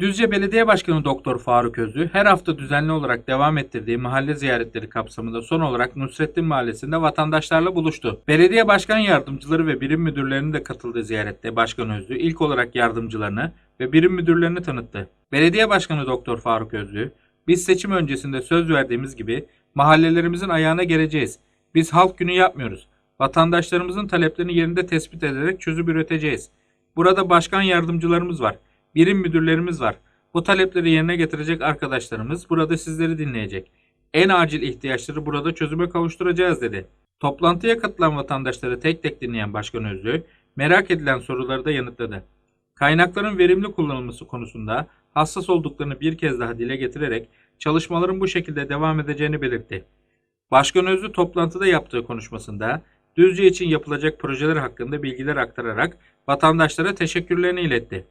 Düzce Belediye Başkanı Doktor Faruk Özlü her hafta düzenli olarak devam ettirdiği mahalle ziyaretleri kapsamında son olarak Nusrettin Mahallesi'nde vatandaşlarla buluştu. Belediye Başkan Yardımcıları ve birim müdürlerinin de katıldığı ziyarette Başkan Özlü ilk olarak yardımcılarını ve birim müdürlerini tanıttı. Belediye Başkanı Doktor Faruk Özlü, biz seçim öncesinde söz verdiğimiz gibi mahallelerimizin ayağına geleceğiz. Biz halk günü yapmıyoruz. Vatandaşlarımızın taleplerini yerinde tespit ederek çözüm üreteceğiz. Burada başkan yardımcılarımız var. Birim müdürlerimiz var. Bu talepleri yerine getirecek arkadaşlarımız burada sizleri dinleyecek. En acil ihtiyaçları burada çözüme kavuşturacağız dedi. Toplantıya katılan vatandaşları tek tek dinleyen Başkan Özlü, merak edilen soruları da yanıtladı. Kaynakların verimli kullanılması konusunda hassas olduklarını bir kez daha dile getirerek çalışmaların bu şekilde devam edeceğini belirtti. Başkan Özlü toplantıda yaptığı konuşmasında Düzce için yapılacak projeler hakkında bilgiler aktararak vatandaşlara teşekkürlerini iletti.